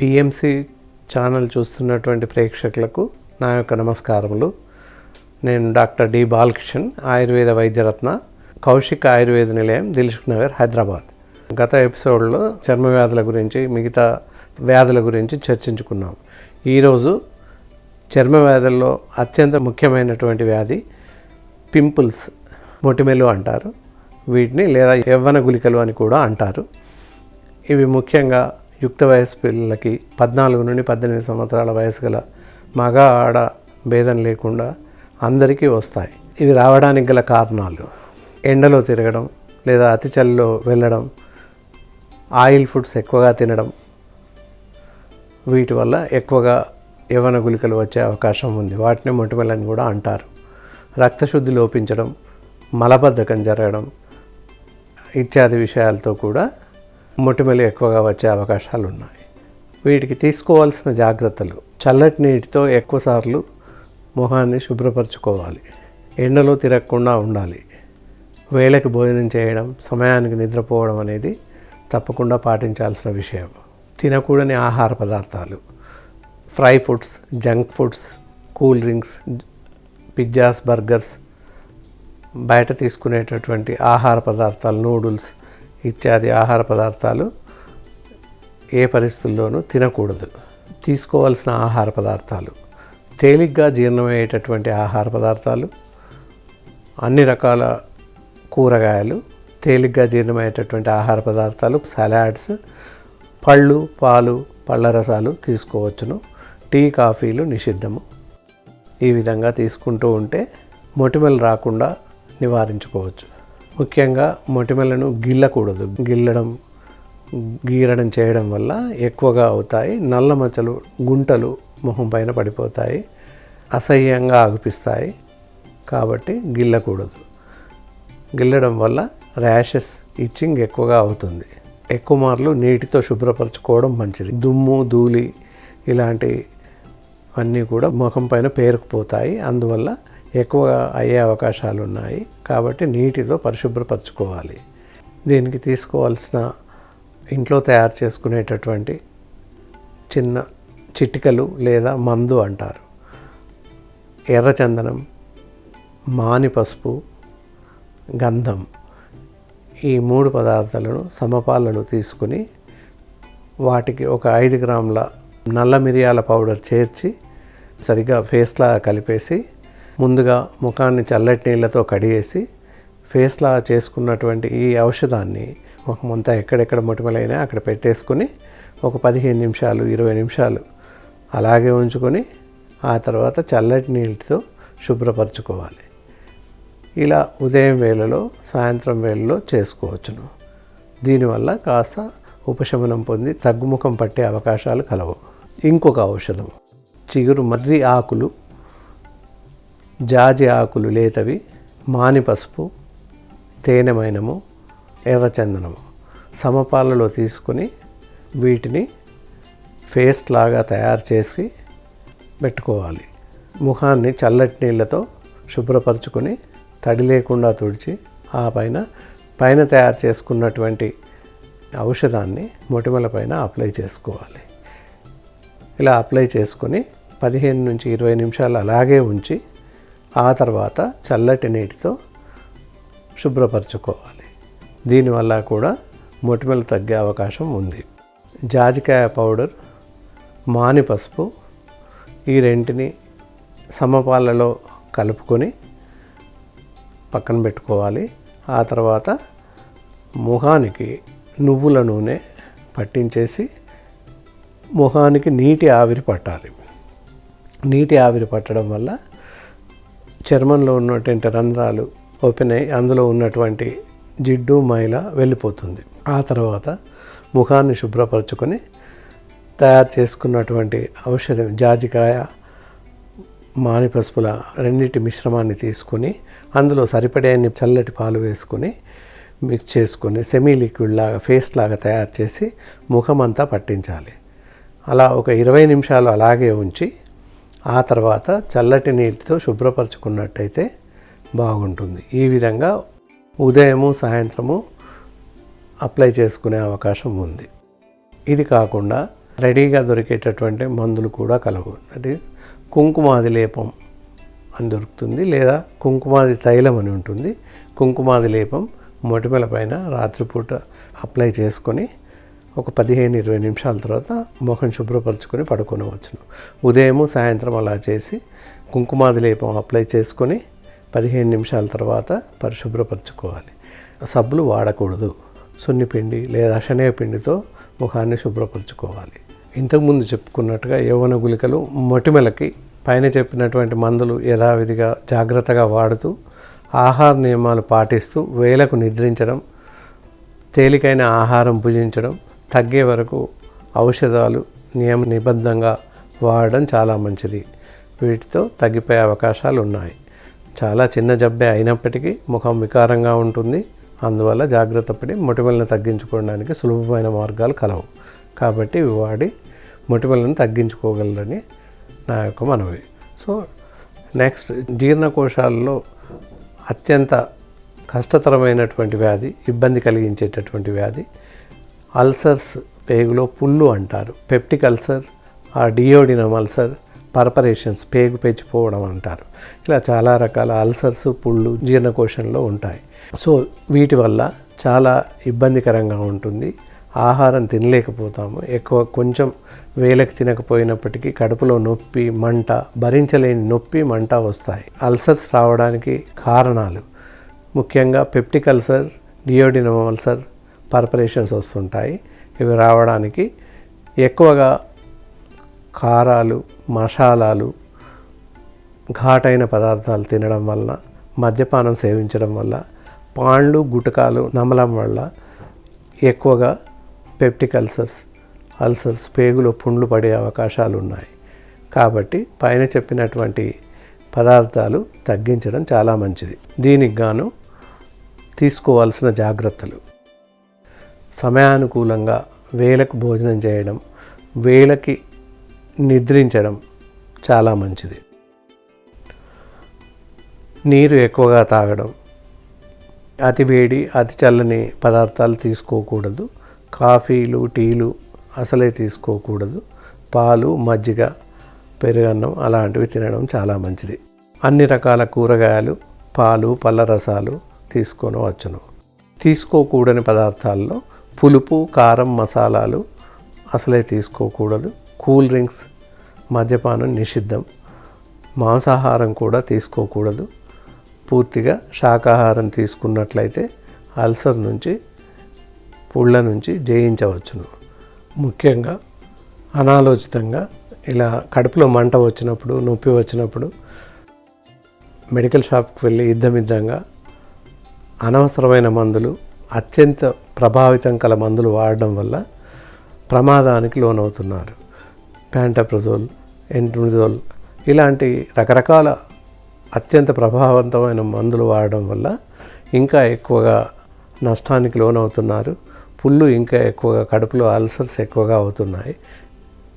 PMC channel చూస్తున్నటువంటి ప్రేక్షకులకు నా యొక్క నమస్కారములు. నేను డాక్టర్ డి బాలకిషన్ ఆయుర్వేద వైద్యరత్న కౌశిక్ ఆయుర్వేద నిలయం దిల్షుక్ నగర్ హైదరాబాద్. గత ఎపిసోడ్లో చర్మ వ్యాధుల గురించి మిగతా వ్యాధుల గురించి చర్చించుకున్నాం. ఈరోజు చర్మ వ్యాధుల్లో అత్యంత ముఖ్యమైనటువంటి వ్యాధి పింపుల్స్ మొటిమెలు అంటారు. వీటిని లేదా యవ్వన గుళికలు అని కూడా అంటారు. ఇవి ముఖ్యంగా యుక్త వయసు పిల్లలకి పద్నాలుగు నుండి పద్దెనిమిది సంవత్సరాల వయసు గల మగ ఆడ భేదం లేకుండా అందరికీ వస్తాయి. ఇవి రావడానికి గల కారణాలు. ఎండలో తిరగడం లేదా అతి చలిలో వెళ్ళడం ఆయిల్ ఫుడ్స్ ఎక్కువగా తినడం వీటి వల్ల ఎక్కువగా యవ్వన గుళికలు వచ్చే అవకాశం ఉంది. వాటిని మొటిమలని కూడా అంటారు. రక్తశుద్ధి లోపించడం మలబద్ధకం జరగడం ఇత్యాది విషయాలతో కూడా మొటిమలు ఎక్కువగా వచ్చే అవకాశాలు ఉన్నాయి వీటికి తీసుకోవాల్సిన జాగ్రత్తలు చల్లటి నీటితో ఎక్కువసార్లు మొహాన్ని శుభ్రపరచుకోవాలి. ఎండలో తిరగకుండా ఉండాలి. వేళకి భోజనం చేయడం సమయానికి నిద్రపోవడం అనేది తప్పకుండా పాటించాల్సిన విషయం. తినకూడని ఆహార పదార్థాలు fry foods junk foods cool drinks pizzas burgers బయట తీసుకునేటటువంటి ఆహార పదార్థాలు నూడుల్స్ ఇత్యాది ఆహార పదార్థాలు ఏ పరిస్థితుల్లోనూ తినకూడదు. తీసుకోవాల్సిన ఆహార పదార్థాలు. తేలిగ్గా జీర్ణమయ్యేటటువంటి ఆహార పదార్థాలు అన్ని రకాల కూరగాయలు తేలిగ్గా జీర్ణమయ్యేటటువంటి ఆహార పదార్థాలు సలాడ్స్ పళ్ళు పాలు పళ్ళ రసాలు తీసుకోవచ్చును. టీ కాఫీలు నిషిద్ధము. ఈ విధంగా తీసుకుంటూ ఉంటే మొటిమలు రాకుండా నివారించుకోవచ్చు. ముఖ్యంగా మొటిమలను గిల్లకూడదు. గిల్లడం గీరడం చేయడం వల్ల ఎక్కువగా అవుతాయి. నల్ల మచ్చలు గుంటలు మొహం పైన పడిపోతాయి. అసహ్యంగా ఆగుపిస్తాయి. కాబట్టి గిల్లకూడదు. గిల్లడం వల్ల ర్యాషెస్ ఇచ్చింగ్ ఎక్కువగా అవుతుంది. ఎక్కువ మార్లు నీటితో శుభ్రపరచుకోవడం మంచిది. దుమ్ము ధూళి ఇలాంటి అన్నీ కూడా ముఖం పైన పేరుకుపోతాయి. అందువల్ల ఎక్కువగా అయ్యే అవకాశాలు ఉన్నాయి కాబట్టి నీటితో పరిశుభ్రపరచుకోవాలి. దీనికి తీసుకోవాల్సిన ఇంట్లో తయారు చేసుకునేటటువంటి చిన్న చిటికలు లేదా మందు అంటారు. ఎర్రచందనం మాని పసుపు గంధం ఈ మూడు పదార్థాలను సమపాలలో తీసుకుని వాటికి ఒక ఐదు గ్రాముల నల్ల మిరియాల పౌడర్ చేర్చి సరిగ్గా ఫేస్లా కలిపేసి ముందుగా ముఖాన్ని చల్లటి నీళ్ళతో కడిగేసి ఫేస్లా చేసుకున్నటువంటి ఈ ఔషధాన్ని ముఖమంతా ఎక్కడెక్కడ మొటిమలైనా అక్కడ పెట్టేసుకుని ఒక పదిహేను నిమిషాలు ఇరవై నిమిషాలు అలాగే ఉంచుకొని ఆ తర్వాత చల్లటి నీళ్ళతో శుభ్రపరచుకోవాలి. ఇలా ఉదయం వేళలో సాయంత్రం వేళలో చేసుకోవచ్చును. దీనివల్ల కాస్త ఉపశమనం పొంది తగ్గుముఖం పట్టే అవకాశాలు కలవు. ఇంకొక ఔషధం చిగురు మర్రి ఆకులు జాజి ఆకులు లేతవి మాని పసుపు తేనెమైనము ఎర్రచందనము. సమపాలలో తీసుకుని వీటిని ఫేస్ట్ లాగా తయారు చేసి పెట్టుకోవాలి. ముఖాన్ని చల్లటి నీళ్ళతో శుభ్రపరచుకొని తడి లేకుండా తుడిచి ఆ పైన పైన తయారు చేసుకున్నటువంటి ఔషధాన్ని మొటిమల పైన అప్లై చేసుకోవాలి. ఇలా అప్లై చేసుకొని పదిహేను నుంచి ఇరవై నిమిషాలు అలాగే ఉంచి ఆ తర్వాత చల్లటి నీటితో శుభ్రపరచుకోవాలి. దీనివల్ల కూడా మొటిమలు తగ్గే అవకాశం ఉంది. జాజికాయ పౌడర్ మాని పసుపు ఈ రెంటిని సమపాలలో కలుపుకొని పక్కన పెట్టుకోవాలి. ఆ తర్వాత ముఖానికి నువ్వుల నూనె పట్టించేసి ముఖానికి నీటి ఆవిరి పట్టాలి. నీటి ఆవిరి పట్టడం వల్ల చర్మంలో ఉన్నటువంటి రంధ్రాలు ఓపెన్ అయ్యి అందులో ఉన్నటువంటి జిడ్డు మైల వెళ్ళిపోతుంది. ఆ తర్వాత ముఖాన్ని శుభ్రపరచుకొని తయారు చేసుకున్నటువంటి ఔషధం జాజికాయ మాని పసుపుల రెండింటి మిశ్రమాన్ని తీసుకొని అందులో సరిపడేన్ని చల్లటి పాలు వేసుకొని మిక్స్ చేసుకొని సెమీ లిక్విడ్ లాగా ఫేస్ట్ లాగా తయారు చేసి ముఖం అంతా పట్టించాలి. అలా ఒక ఇరవై నిమిషాలు అలాగే ఉంచి ఆ తర్వాత చల్లటి నీటితో శుభ్రపరచుకున్నట్టయితే బాగుంటుంది. ఈ విధంగా ఉదయము సాయంత్రము అప్లై చేసుకునే అవకాశం ఉంది. ఇది కాకుండా రెడీగా దొరికేటటువంటి మందులు కూడా కలవు. అంటే కుంకుమాది లేపం అని దొరుకుతుంది లేదా కుంకుమాది తైలం అని ఉంటుంది. కుంకుమాది లేపం మొటిమల పైన రాత్రిపూట అప్లై చేసుకొని ఒక పదిహేను ఇరవై నిమిషాల తర్వాత ముఖం శుభ్రపరచుకొని పడుకోనవచ్చును ఉదయము సాయంత్రం అలా చేసి కుంకుమాది లేపం అప్లై చేసుకొని పదిహేను నిమిషాల తర్వాత పరిశుభ్రపరచుకోవాలి. సబ్బులు వాడకూడదు. సున్నిపిండి లేదా శనగపిండితో ముఖాన్ని శుభ్రపరచుకోవాలి. ఇంతకుముందు చెప్పుకున్నట్టుగా యవ్వన గుళికలు మొటిమలకి పైన చెప్పినటువంటి మందులు యథావిధిగా జాగ్రత్తగా వాడుతూ ఆహార నియమాలు పాటిస్తూ వేలకు నిద్రించడం తేలికైన ఆహారం భుజించడం తగ్గే వరకు ఔషధాలు నియమ నిబద్ధంగా వాడడం చాలా మంచిది. వీటితో తగ్గిపోయే అవకాశాలు ఉన్నాయి. చాలా చిన్న జబ్బే అయినప్పటికీ ముఖం వికారంగా ఉంటుంది. అందువల్ల జాగ్రత్త పడి మొటిమలను తగ్గించుకోవడానికి సులభమైన మార్గాలు కలవు. కాబట్టి ఇవి వాడి మొటిమలను తగ్గించుకోగలరని నా యొక్క మనవి. సో నెక్స్ట్ జీర్ణకోశాలలో అత్యంత కష్టతరమైనటువంటి వ్యాధి ఇబ్బంది కలిగించేటటువంటి వ్యాధి అల్సర్స్ పేగులో పుళ్ళు అంటారు. పెప్టిక్ అల్సర్ ఆ డియోడినమ్ అల్సర్ పర్పరేషన్స్ పేగు పెంచిపోవడం అంటారు. ఇలా చాలా రకాల అల్సర్స్ పుళ్ళు జీర్ణకోశంలో ఉంటాయి. సో వీటి వల్ల చాలా ఇబ్బందికరంగా ఉంటుంది. ఆహారం తినలేకపోతాము. ఎక్కువ కొంచెం వేలకు తినకపోయినప్పటికీ కడుపులో నొప్పి మంట భరించలేని నొప్పి మంట వస్తాయి. అల్సర్స్ రావడానికి కారణాలు. ముఖ్యంగా peptic ulcer duodenum ulcer perforations వస్తుంటాయి. ఇవి రావడానికి ఎక్కువగా కారాలు మసాలాలు ఘాటైన పదార్థాలు తినడం వల్ల మద్యపానం సేవించడం వల్ల పాండ్లు గుటకాలు నమలం వల్ల ఎక్కువగా పెప్టిక్ అల్సర్స్ అల్సర్స్ పేగులో పుండ్లు పడే అవకాశాలు ఉన్నాయి. కాబట్టి పైన చెప్పినటువంటి పదార్థాలు తగ్గించడం చాలా మంచిది. దీనికి గాను తీసుకోవాల్సిన జాగ్రత్తలు. సమయానుకూలంగా వేలకు భోజనం చేయడం వేలకి నిద్రించడం చాలా మంచిది. నీరు ఎక్కువగా తాగడం అతి వేడి అతి చల్లని పదార్థాలు తీసుకోకూడదు. కాఫీలు టీలు అసలే తీసుకోకూడదు. పాలు మజ్జిగ పెరుగన్నం అలాంటివి తినడం చాలా మంచిది. అన్ని రకాల కూరగాయలు పాలు పళ్ళ రసాలు తీసుకొని వచ్చును తీసుకోకూడని పదార్థాల్లో పులుపు కారం మసాలాలు అసలే తీసుకోకూడదు. కూల్ డ్రింక్స్ మద్యపానం నిషిద్ధం. మాంసాహారం కూడా తీసుకోకూడదు. పూర్తిగా శాకాహారం తీసుకున్నట్లయితే అల్సర్ నుంచి పుళ్ళ నుంచి జయించవచ్చును. ముఖ్యంగా అనాలోచితంగా ఇలా కడుపులో మంట వచ్చినప్పుడు నొప్పి వచ్చినప్పుడు మెడికల్ షాప్కి వెళ్ళి ఇద్దమిద్దంగా అనవసరమైన మందులు అత్యంత ప్రభావితం కల మందులు వాడడం వల్ల ప్రమాదానికి లోనవుతున్నారు. ప్యాంటాప్రజోల్ ఎంట్మిజోల్ ఇలాంటి రకరకాల అత్యంత ప్రభావవంతమైన మందులు వాడడం వల్ల ఇంకా ఎక్కువగా నష్టానికి లోనవుతున్నారు. పుళ్ళు ఇంకా ఎక్కువగా కడుపులో అల్సర్స్ ఎక్కువగా అవుతున్నాయి.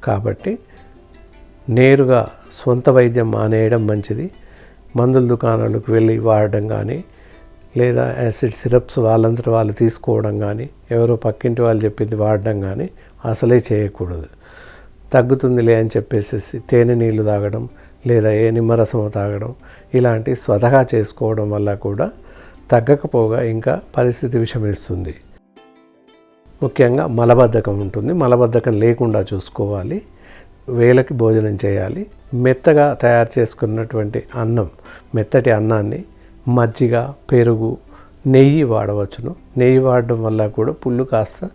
కాబట్టి నేరుగా సొంత వైద్యం మానేయడం మంచిది. మందుల దుకాణాలకు వెళ్ళి వాడడం కానీ లేదా యాసిడ్ సిరప్స్ వాళ్ళంతటి వాళ్ళు తీసుకోవడం కానీ ఎవరో పక్కింటి వాళ్ళు చెప్పింది వాడడం కానీ అసలే చేయకూడదు. తగ్గుతుందిలే అని చెప్పేసేసి తేనె నీళ్ళు తాగడం లేదా ఏ నిమ్మరసము తాగడం ఇలాంటి స్వతహా చేసుకోవడం వల్ల కూడా తగ్గకపోగా ఇంకా పరిస్థితి విషమిస్తుంది. ముఖ్యంగా మలబద్ధకం ఉంటుంది. మలబద్ధకం లేకుండా చూసుకోవాలి. వేలకి భోజనం చేయాలి. మెత్తగా తయారు చేసుకున్నటువంటి అన్నం మెత్తటి అన్నాన్ని మజ్జిగ పెరుగు నెయ్యి వాడవచ్చును. నెయ్యి వాడడం వల్ల కూడా పుళ్ళు కాస్త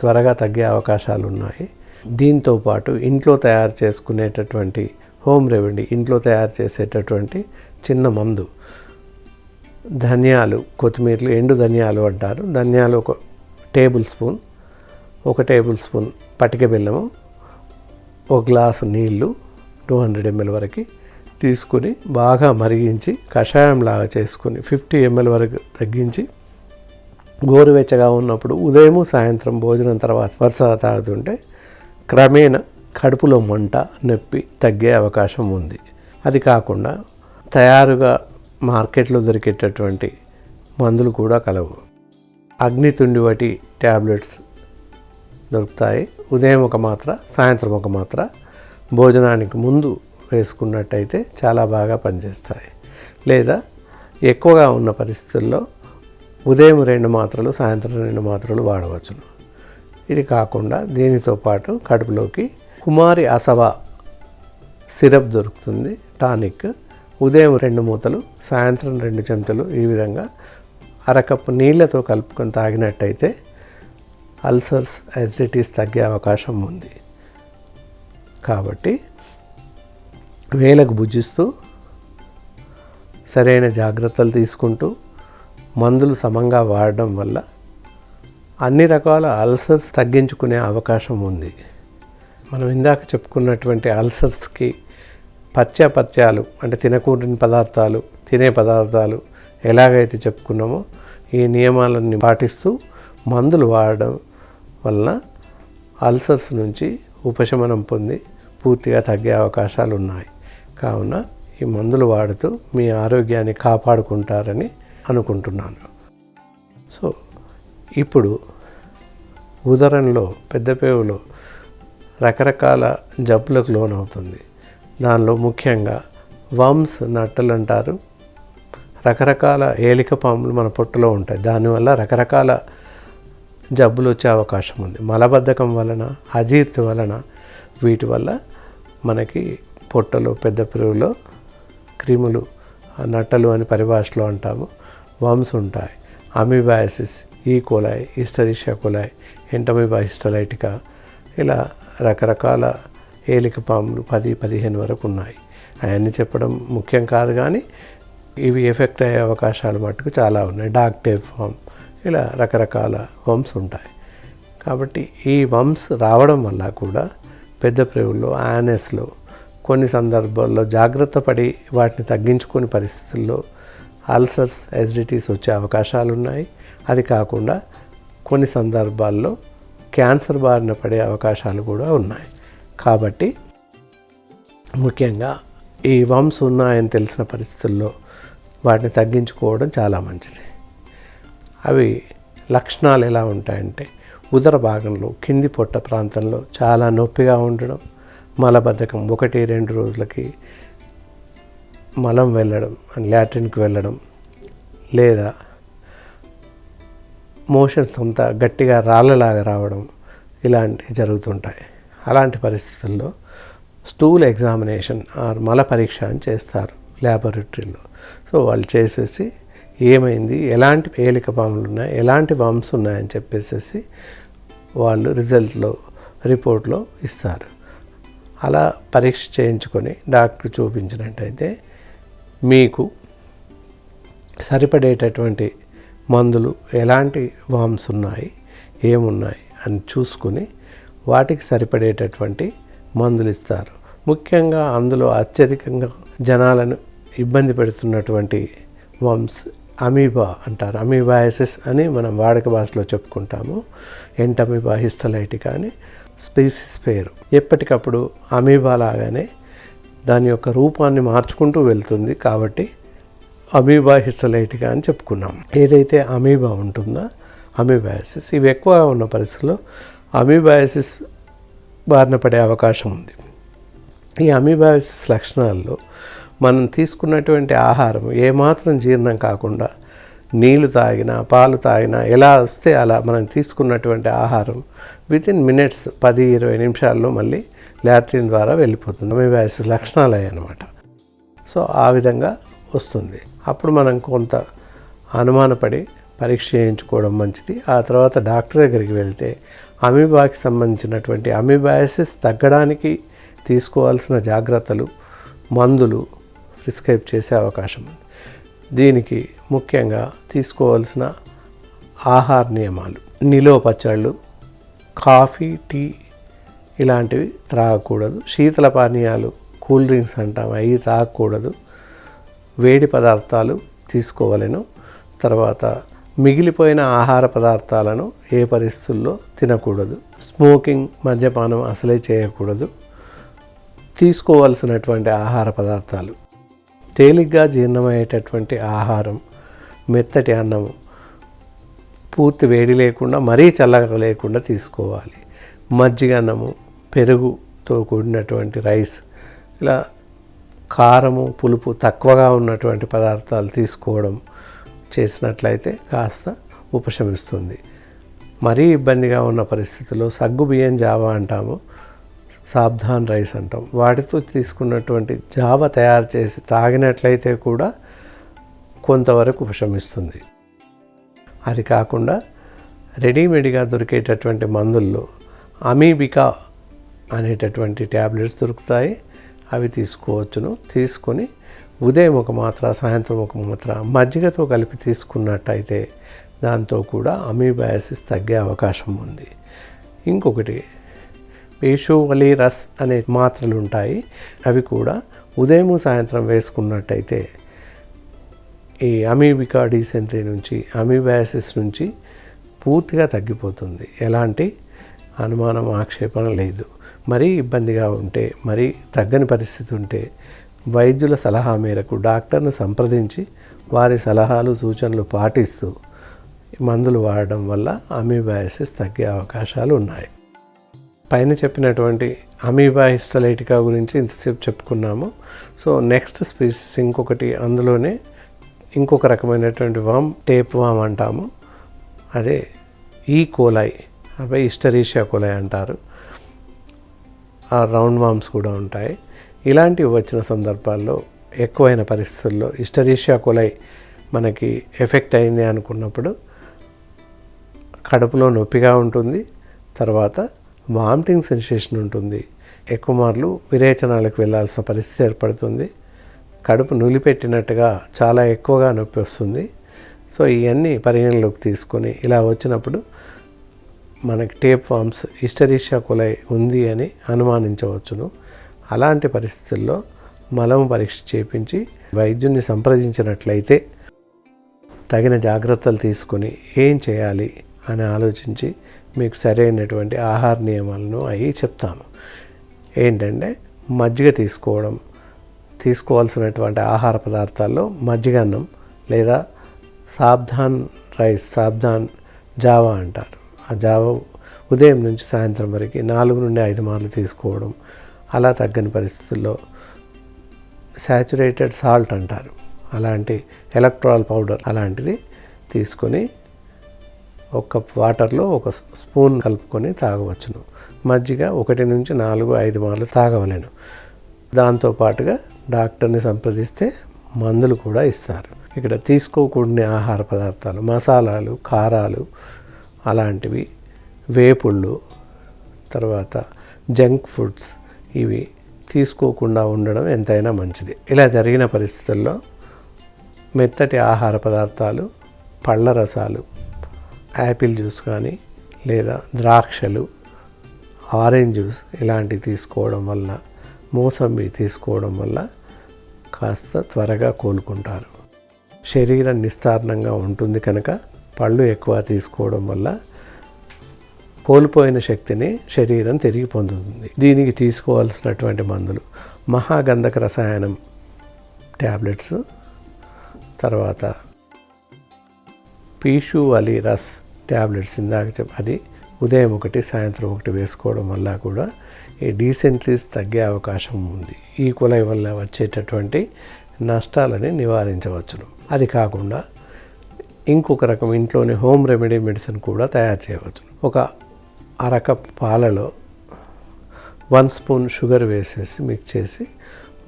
త్వరగా తగ్గే అవకాశాలు ఉన్నాయి దీంతో పాటు ఇంట్లో తయారు చేసుకునేటటువంటి హోమ్ రెమెడీ ఇంట్లో తయారు చేసేటటువంటి చిన్న మందు. ధనియాలు కొత్తిమీరలు ఎండు ధనియాలు అంటారు. ధనియాలు ఒక టేబుల్ స్పూన్ ఒక టేబుల్ స్పూన్ పటిక బెల్లము ఒక గ్లాసు నీళ్ళు టూ హండ్రెడ్ ఎంఎల్ వరకు తీసుకుని బాగా మరిగించి కషాయం లాగా చేసుకుని ఫిఫ్టీ ఎంఎల్ వరకు తగ్గించి గోరువెచ్చగా ఉన్నప్పుడు ఉదయము సాయంత్రం భోజనం తర్వాత వరుస తాగుతుంటే క్రమేణా కడుపులో మంట నొప్పి తగ్గే అవకాశం ఉంది. అది కాకుండా తయారుగా మార్కెట్లో దొరికేటటువంటి మందులు కూడా కలవు. అగ్నితుండి వాటి ట్యాబ్లెట్స్ దొరుకుతాయి. ఉదయం ఒక మాత్ర సాయంత్రం ఒక మాత్ర. భోజనానికి ముందు వేసుకున్నట్టయితే చాలా బాగా పనిచేస్తాయి. లేదా ఎక్కువగా ఉన్న పరిస్థితుల్లో ఉదయం రెండు మాత్రలు సాయంత్రం రెండు మాత్రలు వాడవచ్చును ఇది కాకుండా దీనితో పాటు కడుపులోకి కుమారి అసవా సిరప్ దొరుకుతుంది టానిక్. ఉదయం రెండు మూతలు సాయంత్రం రెండు చెంచాలు ఈ విధంగా అరకప్పు నీళ్ళతో కలుపుకొని తాగినట్టయితే అల్సర్స్ యాసిడిటీస్ తగ్గే అవకాశం ఉంది. కాబట్టి వేలకు భుజిస్తూ సరైన జాగ్రత్తలు తీసుకుంటూ మందులు సమంగా వాడడం వల్ల అన్ని రకాల అల్సర్స్ తగ్గించుకునే అవకాశం ఉంది. మనం ఇందాక చెప్పుకున్నటువంటి అల్సర్స్కి పత్యాపత్యాలు అంటే తినకూడని పదార్థాలు తినే పదార్థాలు ఎలాగైతే చెప్పుకున్నామో ఈ నియమాలన్నీ పాటిస్తూ మందులు వాడడం వలన అల్సర్స్ నుంచి ఉపశమనం పొంది పూర్తిగా తగ్గే అవకాశాలు ఉన్నాయి కావున ఈ మందులు వాడుతూ మీ ఆరోగ్యాన్ని కాపాడుకుంటారని అనుకుంటున్నాను. సో ఇప్పుడు ఉదరంలో పెద్దపేవులో రకరకాల జబ్బులకు లోనవుతుంది. దానిలో ముఖ్యంగా వమ్స్ నట్టలు అంటారు. రకరకాల ఏలిక పాములు మన పొట్టులో ఉంటాయి. దానివల్ల రకరకాల జబ్బులు వచ్చే అవకాశం ఉంది. మలబద్ధకం వలన అజీర్తి వలన వీటి వల్ల మనకి పొట్టలో పెద్ద పెరుగులో క్రిములు నట్టలు అని పరిభాషలో అంటాము. వమ్స్ ఉంటాయి. అమీబాయసిస్ ఈ కోలాయ్ హిస్టరిషియా కోలాయ్ ఎంటమీబా హిస్టలైటికా ఇలా రకరకాల ఏలిక పాములు పది పదిహేను వరకు ఉన్నాయి. అవన్నీ చెప్పడం ముఖ్యం కాదు కానీ ఇవి ఎఫెక్ట్ అయ్యే అవకాశాలు మట్టుకు చాలా ఉన్నాయి. డాక్ టేప్ ఫామ్ ఇలా రకరకాల వమ్స్ ఉంటాయి. కాబట్టి ఈ వమ్స్ రావడం వల్ల కూడా పెద్ద ప్రేవుల్లో యానెస్లో కొన్ని సందర్భాల్లో జాగ్రత్త పడి వాటిని తగ్గించుకునే పరిస్థితుల్లో అల్సర్స్ ఎసిడిటీస్ వచ్చే అవకాశాలు ఉన్నాయి. అది కాకుండా కొన్ని సందర్భాల్లో క్యాన్సర్ బారిన పడే అవకాశాలు కూడా ఉన్నాయి. కాబట్టి ముఖ్యంగా ఈ వమ్స్ ఉన్నాయని తెలిసిన పరిస్థితుల్లో వాటిని తగ్గించుకోవడం చాలా మంచిది. అవి లక్షణాలు ఎలా ఉంటాయంటే ఉదర భాగంలో కింది పొట్ట ప్రాంతంలో చాలా నొప్పిగా ఉండడం మలబద్ధకం ఒకటి రెండు రోజులకి మలం వెళ్ళడం లాట్రిన్కి వెళ్ళడం లేదా మోషన్స్ అంతా గట్టిగా రాళ్ళలాగా రావడం ఇలాంటివి జరుగుతుంటాయి. అలాంటి పరిస్థితుల్లో స్టూల్ ఎగ్జామినేషన్ ఆర్ మల పరీక్ష అని చేస్తారు ల్యాబొరేటరీలో. సో వాళ్ళు చేసేసి ఏమైంది ఎలాంటి ఏలిక పాములు ఉన్నాయి ఎలాంటి వామ్స్ ఉన్నాయని చెప్పేసి వాళ్ళు రిజల్ట్లో రిపోర్ట్లో ఇస్తారు. అలా పరీక్ష చేయించుకొని డాక్టర్ చూపించినట్టయితే మీకు సరిపడేటటువంటి మందులు ఎలాంటి వామ్స్ ఉన్నాయి ఏమున్నాయి అని చూసుకుని వాటికి సరిపడేటటువంటి మందులు ఇస్తారు. ముఖ్యంగా అందులో అత్యధికంగా జనాలను ఇబ్బంది పెడుతున్నటువంటి వమ్స్ అమీబా అంటారు. అమీబాయసిస్ అని మనం వాడక భాషలో చెప్పుకుంటాము. ఎంటమీబా హిస్టలైటికా అని స్పేసిస్ పేరు ఎప్పటికప్పుడు అమీబా లాగానే దాని యొక్క రూపాన్ని మార్చుకుంటూ వెళ్తుంది కాబట్టి అమీబా హిస్టలైట్గా అని చెప్పుకున్నాం. ఏదైతే అమీబా ఉంటుందో అమీబయాసిస్ ఇవి ఎక్కువగా ఉన్న పరిస్థితుల్లో అమీబయాసిస్ బారిన పడే అవకాశం ఉంది. ఈ అమీబయాసిస్ లక్షణాల్లో మనం తీసుకున్నటువంటి ఆహారం ఏమాత్రం జీర్ణం కాకుండా నీళ్ళు తాగినా పాలు తాగినా ఎలా వస్తే అలా మనం తీసుకున్నటువంటి ఆహారం విత్ ఇన్ మినిట్స్ పది ఇరవై నిమిషాల్లో మళ్ళీ లాట్రిన్ ద్వారా వెళ్ళిపోతుంది. అమీబాయసిస్ లక్షణాలు అన్నమాట. సో ఆ విధంగా వస్తుంది. అప్పుడు మనం కొంత అనుమానపడి పరీక్ష చేయించుకోవడం మంచిది. ఆ తర్వాత డాక్టర్ దగ్గరికి వెళ్తే అమీబాకి సంబంధించినటువంటి అమీబాయసిస్ తగ్గడానికి తీసుకోవాల్సిన జాగ్రత్తలు మందులు ప్రిస్క్రైబ్ చేసే అవకాశం ఉంది. దీనికి ముఖ్యంగా తీసుకోవాల్సిన ఆహార నియమాలు. నిలువ పచ్చళ్ళు కాఫీ టీ ఇలాంటివి త్రాగకూడదు. శీతల పానీయాలు కూల్ డ్రింక్స్ అంటాం అవి తాగకూడదు. వేడి పదార్థాలు తీసుకోవలను. తర్వాత మిగిలిపోయిన ఆహార పదార్థాలను ఏ పరిస్థితుల్లో తినకూడదు. స్మోకింగ్ మద్యపానం అసలే చేయకూడదు. తీసుకోవాల్సినటువంటి ఆహార పదార్థాలు. తేలిగ్గా జీర్ణమయ్యేటటువంటి ఆహారం మెత్తటి అన్నము. పూర్తి వేడి లేకుండా మరీ చల్లగా లేకుండా తీసుకోవాలి. మజ్జిగన్నము పెరుగుతో కూడినటువంటి రైస్ ఇలా కారము పులుపు తక్కువగా ఉన్నటువంటి పదార్థాలు తీసుకోవడం చేసినట్లయితే కాస్త ఉపశమిస్తుంది. మరీ ఇబ్బందిగా ఉన్న పరిస్థితుల్లో సగ్గు బియ్యం జావా అంటాము సాబ్ధాన్ రైస్ అంటాం. వాటితో తీసుకున్నటువంటి జావ తయారు చేసి తాగినట్లయితే కూడా కొంతవరకు ఉపశమిస్తుంది. అది కాకుండా రెడీమేడ్గా దొరికేటటువంటి మందుల్లో అమీబికా అనేటటువంటి ట్యాబ్లెట్స్ దొరుకుతాయి. అవి తీసుకోవచ్చును. తీసుకొని ఉదయం ఒక మాత్ర సాయంత్రం ఒక మాత్ర మజ్జిగతో కలిపి తీసుకున్నట్టయితే దాంతో కూడా అమీబయాసిస్ తగ్గే అవకాశం ఉంది. ఇంకొకటి పేషోవలి రస్ అనే మాత్రలు ఉంటాయి అవి కూడా ఉదయం సాయంత్రం వేసుకున్నట్టయితే ఈ అమీబికా డీసెంట్రీ నుంచి అమీబయాసిస్ నుంచి పూర్తిగా తగ్గిపోతుంది. ఎలాంటి అనుమానం ఆక్షేపణ లేదు. మరీ ఇబ్బందిగా ఉంటే మరీ తగ్గని పరిస్థితి ఉంటే వైద్యుల సలహా మేరకు డాక్టర్ను సంప్రదించి వారి సలహాలు సూచనలు పాటిస్తూ మందులు వాడడం వల్ల అమీబయాసిస్ తగ్గే అవకాశాలు ఉన్నాయి. పైన చెప్పినటువంటి అమీబా హిస్టలైటికా గురించి ఇంతసేపు చెప్పుకున్నాము. సో నెక్స్ట్ స్పీసీస్ ఇంకొకటి అందులోనే ఇంకొక రకమైనటువంటి వామ్ టేప్ వామ్ అంటాము. అదే ఈ కోలాయి అవే ఇస్టరీషియా కోలాయి అంటారు. ఆ రౌండ్ వామ్స్ కూడా ఉంటాయి. ఇలాంటివి వచ్చిన సందర్భాల్లో ఎక్కువైన పరిస్థితుల్లో ఇస్టరీషియా కొలై మనకి ఎఫెక్ట్ అయింది అనుకున్నప్పుడు కడుపులో నొప్పిగా ఉంటుంది. తర్వాత వామిటింగ్ సెన్సేషన్ ఉంటుంది. ఎక్కువ మార్లు విరేచనాలకు వెళ్ళాల్సిన పరిస్థితి ఏర్పడుతుంది. కడుపు నులిపెట్టినట్టుగా చాలా ఎక్కువగా నొప్పి వస్తుంది. సో ఇవన్నీ పరిగణలోకి తీసుకొని ఇలా వచ్చినప్పుడు మనకి టేప్ ఫామ్స్ ఇస్టరీషియా కులై ఉంది అని అనుమానించవచ్చును. అలాంటి పరిస్థితుల్లో మలము పరీక్ష చేపించి వైద్యుని సంప్రదించినట్లయితే తగిన జాగ్రత్తలు తీసుకొని ఏం చేయాలి అని ఆలోచించి మీకు సరైనటువంటి ఆహార నియమాలను అవి చెప్తాము. ఏంటంటే మజ్జిగ తీసుకోవడం తీసుకోవాల్సినటువంటి ఆహార పదార్థాల్లో మజ్జిగన్నం లేదా సాబ్ధాన్ రైస్ సాబ్ధాన్ జావా అంటారు. ఆ జావా ఉదయం నుంచి సాయంత్రం వరకు నాలుగు నుండి ఐదు మార్లు తీసుకోవడం అలా తగ్గని పరిస్థితుల్లో శాచురేటెడ్ సాల్ట్ అంటారు. అలాంటి ఎలక్ట్రాల్ పౌడర్ అలాంటిది తీసుకొని ఒక వాటర్లో ఒక స్పూన్ కలుపుకొని తాగవచ్చును. మజ్జిగ ఒకటి నుంచి నాలుగు ఐదు మార్లు తాగవలేను. దాంతోపాటుగా డాక్టర్ని సంప్రదిస్తే మందులు కూడా ఇస్తారు. ఇక్కడ తీసుకోకూడని ఆహార పదార్థాలు మసాలాలు కారాలు అలాంటివి వేపుళ్ళు తర్వాత జంక్ ఫుడ్స్ ఇవి తీసుకోకుండా ఉండడం ఎంతైనా మంచిది. ఇలా జరిగిన పరిస్థితుల్లో మెత్తటి ఆహార పదార్థాలు పళ్ళ రసాలు యాపిల్ జ్యూస్ కానీ లేదా ద్రాక్షలు ఆరెంజ్ జ్యూస్ ఇలాంటివి తీసుకోవడం వల్ల మోసంబి తీసుకోవడం వల్ల కాస్త త్వరగా కోలుకుంటారు. శరీరం నిస్తారణంగా ఉంటుంది కనుక పళ్ళు ఎక్కువ తీసుకోవడం వల్ల కోల్పోయిన శక్తిని శరీరం తిరిగి పొందుతుంది. దీనికి తీసుకోవాల్సినటువంటి మందులు మహాగంధక రసాయనం ట్యాబ్లెట్స్ తర్వాత పీషు అలీ రస్ ట్యాబ్లెట్స్ ఇందాక చెప్ అది ఉదయం ఒకటి సాయంత్రం ఒకటి వేసుకోవడం వల్ల కూడా ఈ డీసెంట్లీస్ తగ్గే అవకాశం ఉంది. ఈ కులై వల్ల వచ్చేటటువంటి నష్టాలని నివారించవచ్చును. అది కాకుండా ఇంకొక రకం ఇంట్లోనే హోమ్ రెమెడీ మెడిసిన్ కూడా తయారు చేయవచ్చు. ఒక అరకప్ పాలలో వన్ స్పూన్ షుగర్ వేసేసి మిక్స్ చేసి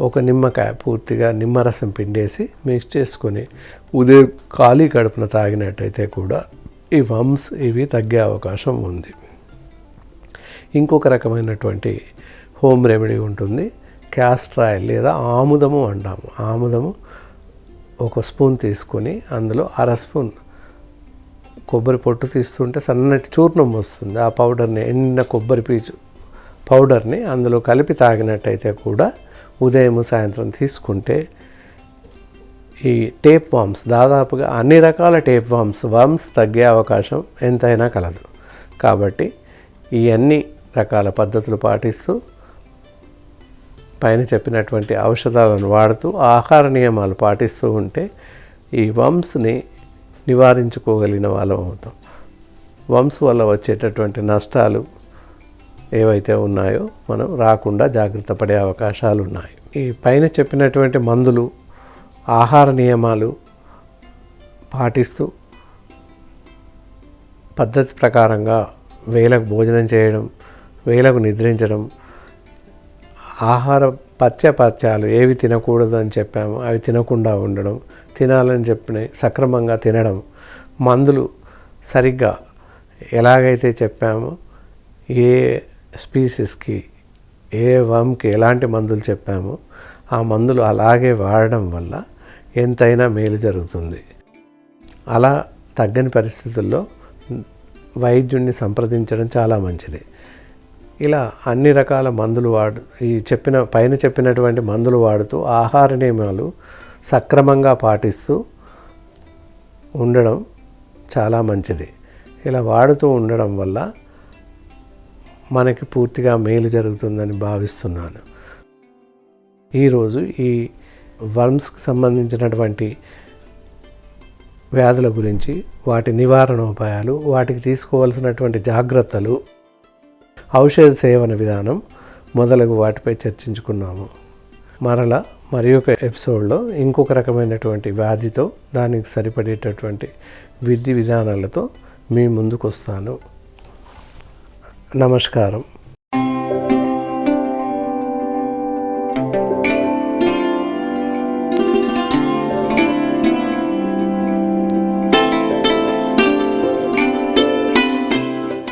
ఒక నిమ్మకాయ పూర్తిగా నిమ్మరసం పిండేసి మిక్స్ చేసుకొని ఉదయం ఖాళీ కడుపున తాగినట్టయితే కూడా ఈ వమ్స్ ఇవి తగ్గే అవకాశం ఉంది. ఇంకొక రకమైనటువంటి హోమ్ రెమెడీ ఉంటుంది. క్యాస్ట్రాయిల్ లేదా ఆముదము అంటాము. ఆముదము ఒక స్పూన్ తీసుకొని అందులో అర స్పూన్ కొబ్బరి పొట్టు తీస్తుంటే సన్నటి చూర్ణం వస్తుంది. ఆ పౌడర్ని ఎండిన కొబ్బరి పీచు పౌడర్ని అందులో కలిపి తాగినట్టయితే కూడా ఉదయం సాయంత్రం తీసుకుంటే ఈ టేప్ వామ్స్ దాదాపుగా అన్ని రకాల టేప్ వామ్స్ వామ్స్ తగ్గే అవకాశం ఎంతైనా కలదు. కాబట్టి ఈ అన్ని రకాల పద్ధతులు పాటిస్తూ పైన చెప్పినటువంటి ఔషధాలను వాడుతూ ఆహార నియమాలు పాటిస్తూ ఉంటే ఈ వంశని నివారించుకోగలిగిన వాళ్ళం అవుతాం. వంశ వల్ల వచ్చేటటువంటి నష్టాలు ఏవైతే ఉన్నాయో మనం రాకుండా జాగ్రత్త పడే అవకాశాలు ఉన్నాయి ఈ పైన చెప్పినటువంటి మందులు ఆహార నియమాలు పాటిస్తూ పద్ధతి ప్రకారంగా వేలకు భోజనం చేయడం వేలకు నిద్రించడం ఆహార పథ్యపథ్యాలు ఏవి తినకూడదు అని చెప్పాము అవి తినకుండా ఉండడం తినాలని చెప్పిన సక్రమంగా తినడం మందులు సరిగ్గా ఎలాగైతే చెప్పామో ఏ స్పీసీస్కి ఏ వంకి ఎలాంటి మందులు చెప్పామో ఆ మందులు అలాగే వాడడం వల్ల ఎంతైనా మేలు జరుగుతుంది. అలా తగ్గని పరిస్థితుల్లో వైద్యుడిని సంప్రదించడం చాలా మంచిది. ఇలా అన్ని రకాల మందులు వాడు ఈ చెప్పిన పైన చెప్పినటువంటి మందులు వాడుతూ ఆహార నియమాలు సక్రమంగా పాటిస్తూ ఉండడం చాలా మంచిది. ఇలా వాడుతూ ఉండడం వల్ల మనకి పూర్తిగా మేలు జరుగుతుందని భావిస్తున్నాను. ఈరోజు ఈ వర్మ్స్కి సంబంధించినటువంటి వ్యాధుల గురించి వాటి నివారణ ఉపాయాలు వాటికి తీసుకోవాల్సినటువంటి జాగ్రత్తలు ఔషధ సేవన విధానం మొదలగు వాటిపై చర్చించుకున్నాము. మరల మరి ఒక ఎపిసోడ్లో ఇంకొక రకమైనటువంటి వ్యాధితో దానికి సరిపడేటటువంటి విధి విధానాలతో మీ ముందుకు వస్తాను నమస్కారం.